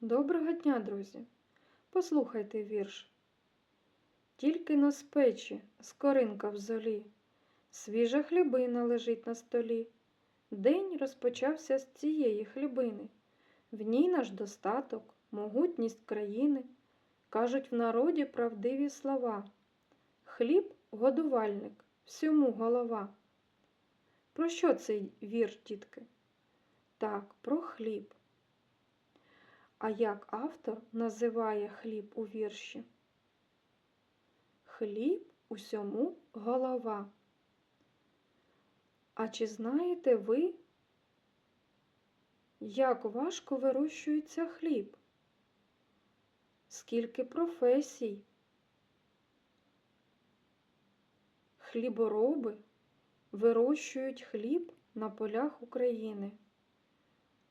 Доброго дня, друзі! Послухайте вірш. Тільки на спечі скоринка в золі, свіжа хлібина лежить на столі. День розпочався з цієї хлібини. В ній наш достаток, могутність країни. Кажуть в народі правдиві слова. Хліб годувальник, всьому голова. Про що цей вірш, дітки? Так, про хліб. А як автор називає хліб у вірші? Хліб усьому голова. А чи знаєте ви, як важко вирощується хліб? Скільки професій? Хлібороби вирощують хліб на полях України.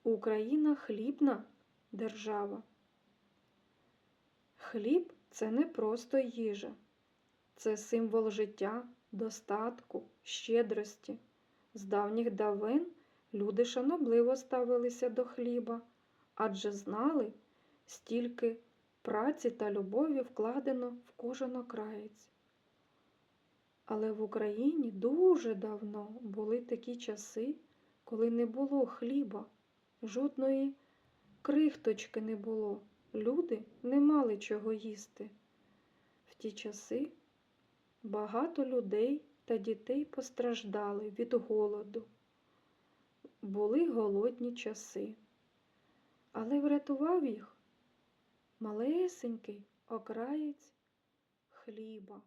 Україна хлібна держава. Хліб це не просто їжа, це символ життя, достатку, щедрості. З давніх давин люди шанобливо ставилися до хліба, адже знали, стільки праці та любові вкладено в кожен окраєць. Але в Україні дуже давно були такі часи, коли не було хліба, жодної крихточки не було, люди не мали чого їсти. В ті часи багато людей та дітей постраждали від голоду. Були голодні часи, але врятував їх малесенький окраєць хліба.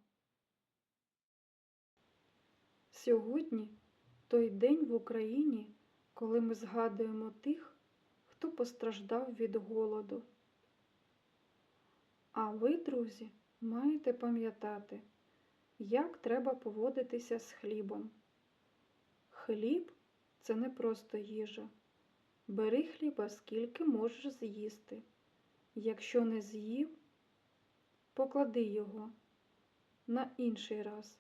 Сьогодні той день в Україні, коли ми згадуємо тих, хто постраждав від голоду. А ви, друзі, маєте пам'ятати, як треба поводитися з хлібом. Хліб це не просто їжа. Бери хліба, скільки можеш з'їсти. Якщо не з'їв, поклади його на інший раз.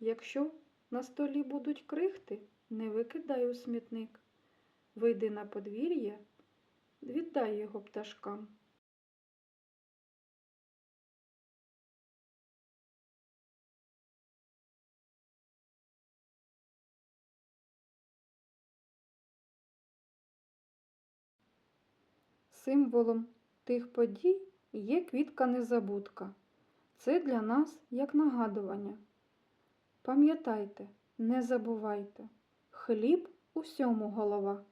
Якщо на столі будуть крихти, не викидай у смітник. Вийди на подвір'я, віддай його пташкам. Символом тих подій є квітка незабудка. Це для нас як нагадування. Пам'ятайте, не забувайте, хліб усьому голова.